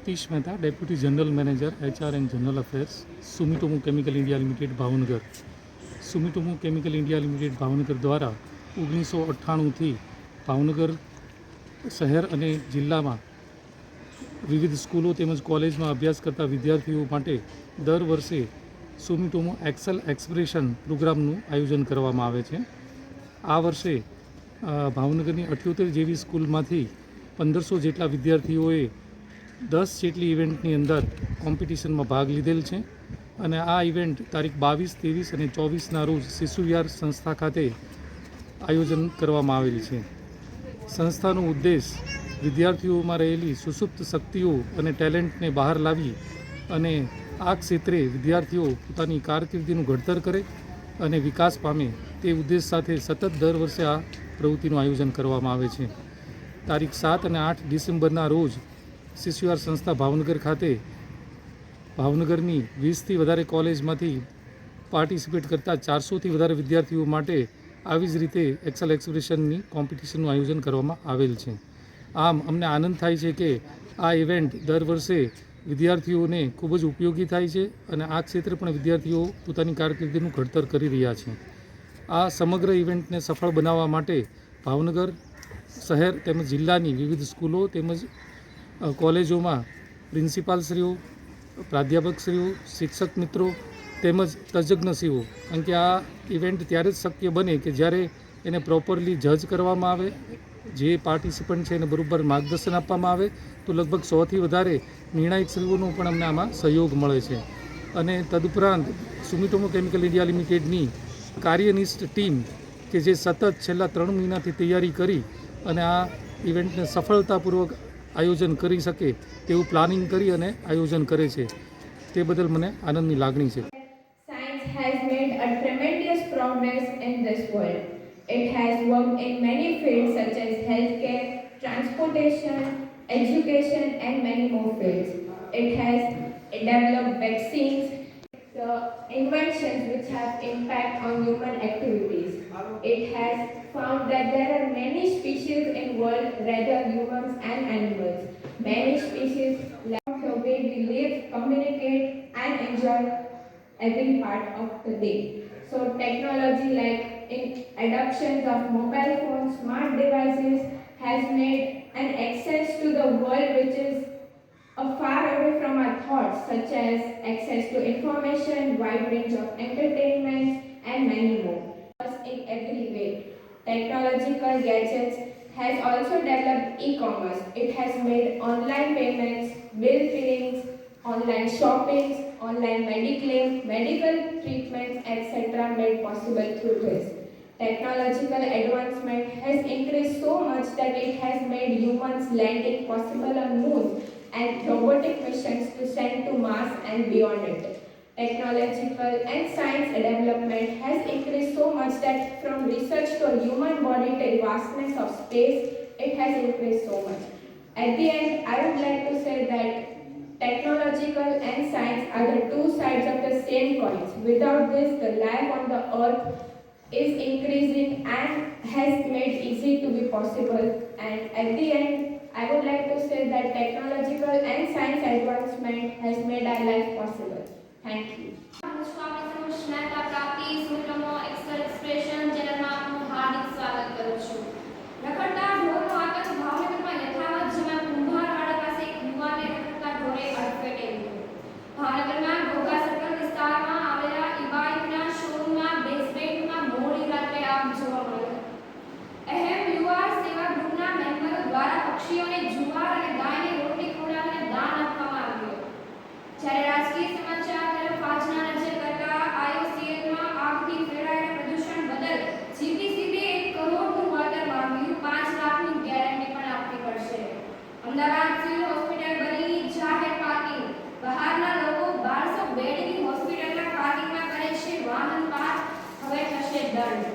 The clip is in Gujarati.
Satish Mehta deputy general manager HR and general affairs Sumitomo chemical India limited Bhavnagar Sumitomo chemical India limited Bhavnagar દ્વારા ઓગણીસો અઠ્ઠાણુંથી ભાવનગર શહેર અને જિલ્લામાં વિવિધ સ્કૂલો તેમજ કોલેજમાં અભ્યાસ કરતા વિદ્યાર્થીઓ માટે દર વર્ષે સુમિટોમો એક્સેલ એક્સપ્રેશન પ્રોગ્રામનું આયોજન કરવામાં આવે છે આ વર્ષે ભાવનગરની અઠ્યોતેર જેવી સ્કૂલમાંથી પંદરસો જેટલા વિદ્યાર્થીઓએ દસ જેટલી ઇવેન્ટની અંદર કોમ્પિટિશનમાં ભાગ લીધેલ છે અને આ ઇવેન્ટ તારીખ બાવીસ ત્રેવીસ અને ચોવીસના રોજ શિશુવિહાર સંસ્થા ખાતે આયોજન કરવામાં આવેલી છે સંસ્થાનો ઉદ્દેશ વિદ્યાર્થીઓમાં રહેલી સુસુપ્ત શક્તિઓ અને ટેલેન્ટને બહાર લાવી અને આ ક્ષેત્રે વિદ્યાર્થીઓ પોતાની કારકિર્દીનું ઘડતર કરે અને વિકાસ પામે તે ઉદ્દેશ સાથે સતત દર વર્ષે આ પ્રવૃત્તિનું આયોજન કરવામાં આવે છે તારીખ સાત અને આઠ ડિસેમ્બરના રોજ શિશુવાર સંસ્થા ભાવનગર ખાતે ભાવનગરની વીસથી વધારે કોલેજમાંથી પાર્ટિસિપેટ કરતા ચારસોથી વધારે વિદ્યાર્થીઓ માટે આવી જ રીતે એક્સલ એક્સપ્રેશનની કોમ્પિટિશનનું આયોજન કરવામાં આવેલ છે આમ અમને આનંદ થાય છે કે આ ઇવેન્ટ દર વર્ષે વિદ્યાર્થીઓને ખૂબ જ ઉપયોગી થાય છે અને આ ક્ષેત્રે પણ વિદ્યાર્થીઓ પોતાની કારકિર્દીનું ઘડતર કરી રહ્યા છે આ સમગ્ર ઇવેન્ટને સફળ બનાવવા માટે ભાવનગર શહેર તેમજ જિલ્લાની વિવિધ સ્કૂલો તેમજ કોલેજોમાં પ્રિન્સિપાલશ્રીઓ પ્રાધ્યાપકશ્રીઓ શિક્ષક મિત્રો તેમજ તજજ્ઞશ્રીઓ કારણ કે આ ઇવેન્ટ ત્યારે જ શક્ય બને કે જ્યારે એને પ્રોપરલી જજ કરવામાં આવે જે પાર્ટિસિપન્ટ છે એને બરાબર માર્ગદર્શન આપવામાં આવે તો લગભગ સોથી વધારે નિર્ણાયકશ્રીઓનો પણ અમને આમાં સહયોગ મળે છે અને તદુપરાંત સુમિટોમો કેમિકલ ઇન્ડિયા લિમિટેડની કાર્યનિષ્ઠ ટીમ કે જે સતત છેલ્લા ત્રણ મહિનાથી તૈયારી કરી અને આ ઇવેન્ટને સફળતાપૂર્વક આયોજન કરી શકે તેવું પ્લાનિંગ કરી અને આયોજન કરે છે તે બદલ મને આનંદની લાગણી છે Science has made a tremendous progress in this world. It has worked in many fields such as healthcare, transportation, education and many more fields. It has developed vaccines, the inventions which have impact on human activities. it has found that there are many species in world rather humans and animals. Many species like the way we live, communicate and enjoy every part of the day. So technology like in adoptions of mobile phones, smart devices has made an access to the world which is uh, far away from our thoughts such as access to information, wide range of entertainment, mobile gadgets has also developed e-commerce. It has made online payments, bill fillings, online shopping, online mediclaim, medical treatments, etc. made possible through this. Technological advancement has increased so much that it has made humans landing possible on moon and robotic missions to send to Mars and beyond it technological and science development has increased so much that from research to human body to vastness of space, it has increased so much. At the end, I would like to say that technological and science are the two sides of the same coin. Without this, the life on the earth is increasing and has made easy to be possible. And at the end, I would like to say that technological and science advancement has made our life possible. Thank you. can't Dank.